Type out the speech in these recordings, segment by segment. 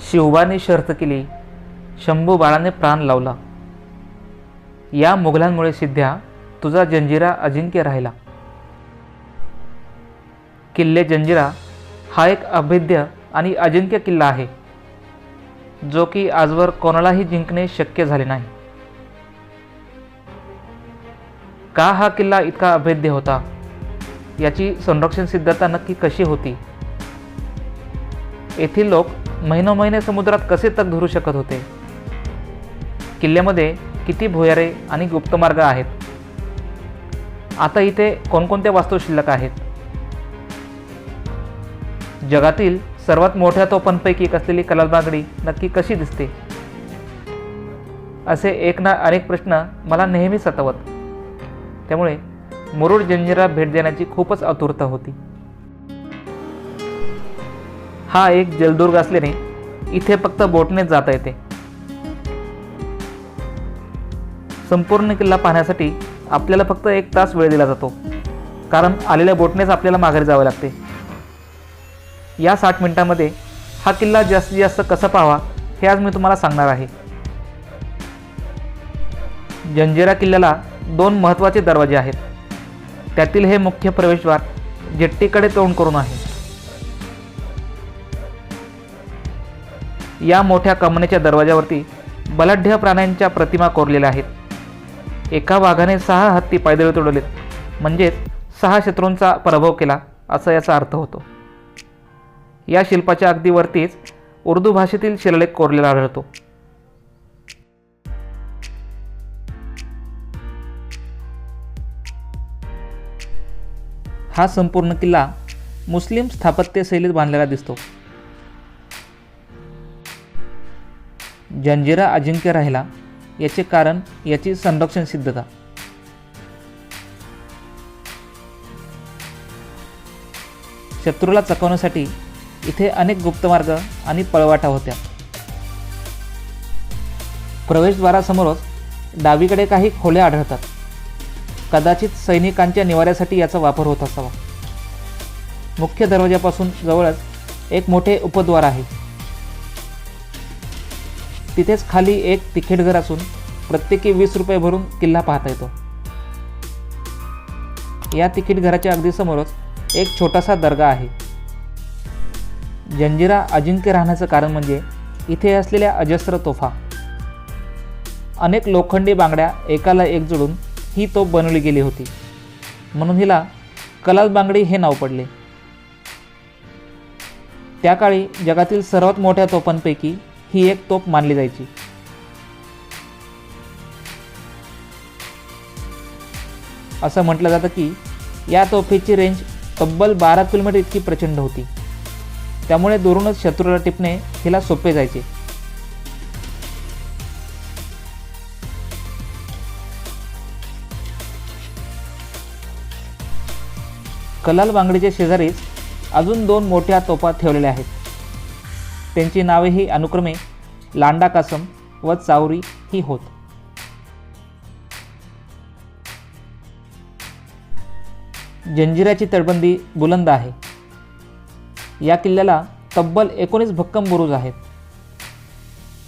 शिवबाने शर्त केली. शंभू बाळाने प्राण लावला. या मुघलांमुळे सिद्ध्या तुझा जंजिरा अजिंक्य राहिला. किल्ले जंजिरा हा एक अभेद्य आणि अजिंक्य किल्ला आहे जो की आजवर कोणालाही जिंकणे शक्य झाले नाही. का हा किल्ला इतका अभेद्य होता? याची संरक्षण सिद्धता नक्की कशी होती? येथील लोक महिनो महिने समुद्रात कसे तग धरू शकत होते? किल्ल्यामध्ये किती भुयारे आणि गुप्तमार्ग आहेत? आता इथे कोणकोणत्या वास्तू शिल्लक आहेत? जगातील सर्वात मोठ्या तोफांपैकी एक असलेली कलालबागडी नक्की कशी दिसते? असे एक ना अनेक प्रश्न मला नेहमी सतावत. त्यामुळे मुरुड जंजिरा भेट देण्याची खूपच आतुरता होती. हा एक जलदुर्ग असल्याने इथे फक्त बोटनेच जाता येते. संपूर्ण किल्ला पाहण्यासाठी आपल्याला फक्त एक तास वेळ दिला जातो कारण आलेल्या बोटनेच आपल्याला माघारी जावे लागते. या साठ मिनिटांमध्ये हा किल्ला जास्तीत जास्त कसा पाहावा हे आज मी तुम्हाला सांगणार आहे. जंजिरा किल्ल्याला दोन महत्त्वाचे दरवाजे आहेत. त्यातील हे मुख्य प्रवेशद्वार जेट्टीकडे तोंड करून आहे. या मोठ्या कमनेच्या दरवाजावरती बलाढ्य प्राण्यांच्या प्रतिमा कोरलेल्या आहेत. एका वाघाने सहा हत्ती पायदळी तुडवलेत. म्हणजेच सहा शत्रूंचा पराभव केला असा याचा अर्थ होतो. या शिल्पाच्या अगदी वरतीच उर्दू भाषेतील शिलालेख कोरलेला आढळतो. हा संपूर्ण किल्ला मुस्लिम स्थापत्य शैलीत बांधलेला दिसतो. जंजिरा अजिंक्य राहिला याचे कारण याची संरक्षण सिद्धता. शत्रूला चकवण्यासाठी इथे अनेक गुप्तमार्ग आणि पळवाटा होत्या. प्रवेशद्वारासमोरच डावीकडे काही खोल्या आढळतात. कदाचित सैनिकांच्या निवाऱ्यासाठी याचा वापर होत असावा. मुख्य दरवाजापासून जवळच एक मोठे उपद्वार आहे. तिथेच खाली एक तिकीट घर असून प्रत्येकी वीस रुपये भरून किल्ला पाहता येतो. या तिकीट घराच्या अगदी समोरच एक छोटासा दर्गा आहे. जंजिरा अजिंक्य राहण्याचं कारण म्हणजे इथे असलेल्या अजस्त्र तोफा. अनेक लोखंडी बांगड्या एकाला एक जोडून ही तोफ बनवली गेली होती. म्हणून हिला कलाल बांगडी हे नाव पडले. त्या काळी जगातील सर्वात मोठ्या तोफांपैकी ही एक तोफ मानली जायची. असं म्हटलं जातं की या तोफेची रेंज तब्बल बारा किलोमीटर इतकी प्रचंड होती. त्यामुळे दुरूनच शत्रूला टिपणे हिला सोपे जायचे. कलाल बांगडीच्या शेजारीच अजून दोन मोठ्या तोफा ठेवलेल्या आहेत. त्यांची नावे ही अनुक्रमे लांडा कासम व चावरी ही होत. जंजिराची तटबंदी बुलंद आहे. या किल्ल्याला तब्बल एकोणीस भक्कम बुरुज आहेत.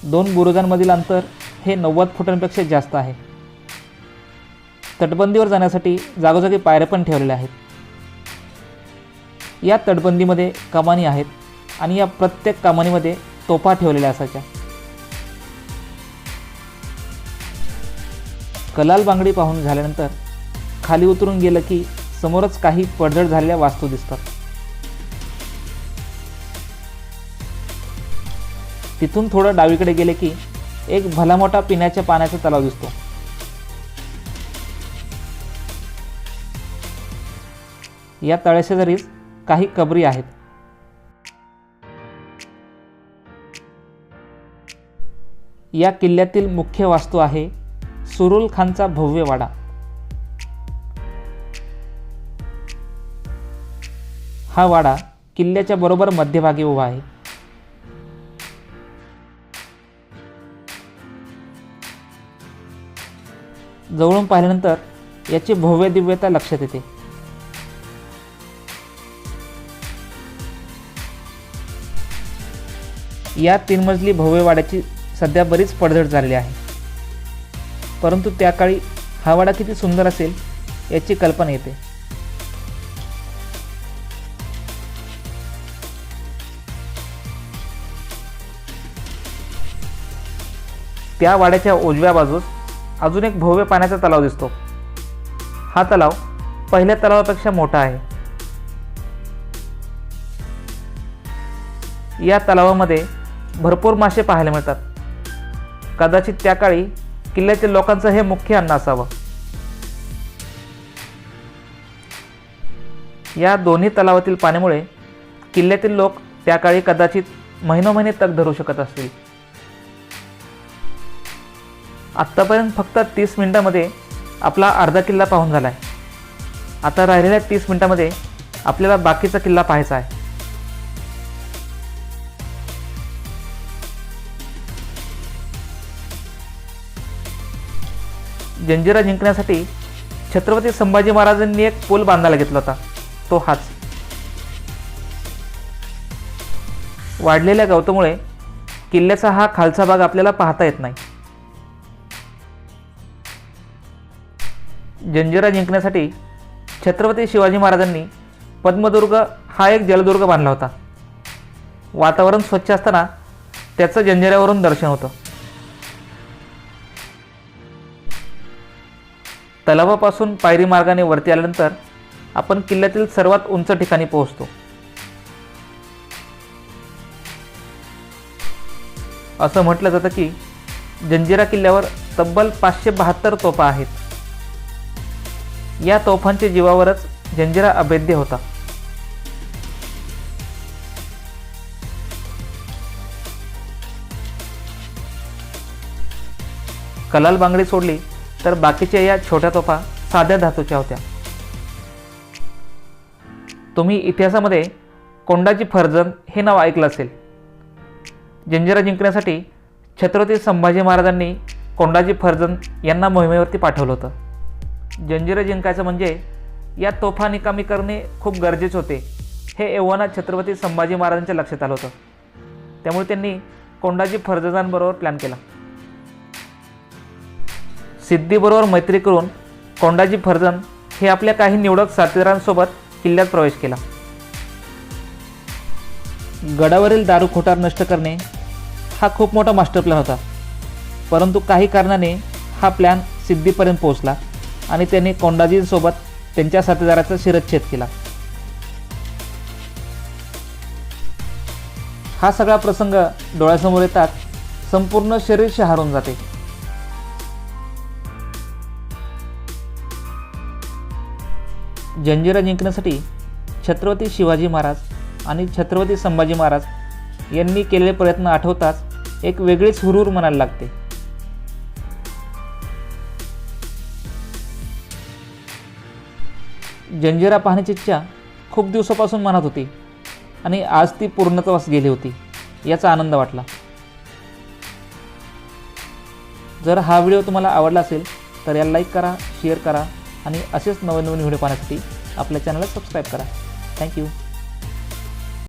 दोन बुरुजांमधील अंतर हे नव्वद फुटांपेक्षा जास्त आहे. तटबंदीवर जाण्यासाठी जागोजागी पायऱ्या पण ठेवलेल्या आहेत. या तटबंदीमध्ये कमानी आहेत. आणि या प्रत्येक कमानीमध्ये तोफा ठेवलेल्या असायच्या. कलाल बांगडी पाहून झाल्यानंतर खाली उतरून गेलं की समोरच काही पडझड झालेल्या वास्तू दिसतात. तिथून थोडं डावीकडे गेले की एक भला मोठा पिण्याच्या पाण्याचा तलाव दिसतो. या तळ्याशेजारीच काही कबरी आहेत. या किल्ल्यातील मुख्य वास्तू आहे सुरुल खानचा भव्य वाडा. हा वाडा किल्ल्याच्या बरोबर मध्यभागी उभा आहे. जवळून पाहिल्यानंतर याची भव्य दिव्यता लक्षात येते. या तीन मजली भव्य वाड्याची सध्या बरीच पडझड झालेली आहे. परंतु त्या काळी हा वाडा किती सुंदर असेल याची कल्पना येते. त्या वाड्याच्या उजव्या बाजूस अजून एक भव्य पाण्याचा तलाव दिसतो. हा तलाव पहिल्या तलावापेक्षा मोठा आहे. या तलावामध्ये भरपूर मासे पाहायला मिळतात. कदाचित त्या काळी किल्ल्यातील लोकांचं हे मुख्य अन्न असावं. या दोन्ही तलावातील पाण्यामुळे किल्ल्यातील लोक त्या काळी कदाचित महिनोमहिने तग धरू शकत असतील. आत्तापर्यंत फक्त तीस मिनिटामध्ये आपला अर्धा किल्ला पाहून झाला आहे आता राहिलेल्या तीस मिनिटामध्ये आपल्याला बाकीचा किल्ला पाहायचा आहे. जंजिरा जिंकण्यासाठी छत्रपती संभाजी महाराजांनी एक पूल बांधायला घेतला होता. तो हाच. वाढलेल्या गवतामुळे किल्ल्याचा हा खालचा भाग आपल्याला पाहता येत नाही. जंजिरा जिंकण्यासाठी छत्रपती शिवाजी महाराजांनी पद्मदुर्ग हा एक जलदुर्ग बांधला होता. वातावरण स्वच्छ असताना त्याचं जंजिऱ्यावरून दर्शन होतं. तलावापासून पायरी मार्गाने वरती आल्यानंतर आपण किल्ल्यातील सर्वात उंच ठिकाणी पोहोचतो. असं म्हटलं जातं की जंजिरा किल्ल्यावर तब्बल पाचशे बहात्तर तोफा आहेत. या तोफांच्या जीवावरच जंजिरा अभेद्य होता. कलाल बांगडी सोडली तर बाकीच्या या छोट्या तोफा साध्या धातूच्या होत्या. तुम्ही इतिहासामध्ये कोंडाजी फर्जन हे नाव ऐकलं असेल. जंजिरा जिंकण्यासाठी छत्रपती संभाजी महाराजांनी कोंडाजी फर्जन यांना मोहिमेवरती पाठवलं होतं. जंजिरा जिंकायचं म्हणजे या तोफा निकामी करणे खूप गरजेचे होते. हे एव्हाना छत्रपती संभाजी महाराजांच्या लक्षात आलं होतं. त्यामुळे त्यांनी कोंडाजी फर्जनांबरोबर प्लॅन केला. सिद्धीबरोबर मैत्री करून कोंडाजी फर्जन हे आपल्या काही निवडक साथीदारांसोबत किल्ल्यात प्रवेश केला. गडावरील दारू खोटार नष्ट करणे हा खूप मोठा मास्टर प्लॅन होता. परंतु काही कारणाने हा प्लॅन सिद्धीपर्यंत पोहोचला आणि त्यांनी कोंडाजींसोबत त्यांच्या साथीदाराचा शिरच्छेद केला. हा सगळा प्रसंग डोळ्यासमोर येतात संपूर्ण शरीर शहारून जाते. जंजिरा जिंकण्यासाठी छत्रपती शिवाजी महाराज आणि छत्रपती संभाजी महाराज यांनी केलेले प्रयत्न आठवताच एक वेगळीच हुरूर म्हणायला लागते. जंजिरा पाहण्याची इच्छा खूप दिवसापासून मनात होती आणि आज ती पूर्णत्वास गेली होती याचा आनंद वाटला. जर हा व्हिडिओ तुम्हाला आवडला असेल तर याला लाईक करा शेअर करा आणि असेच नवीन नवीन व्हिडिओ पाहण्यासाठी आपल्या चॅनलला सबस्क्राईब करा. थँक्यू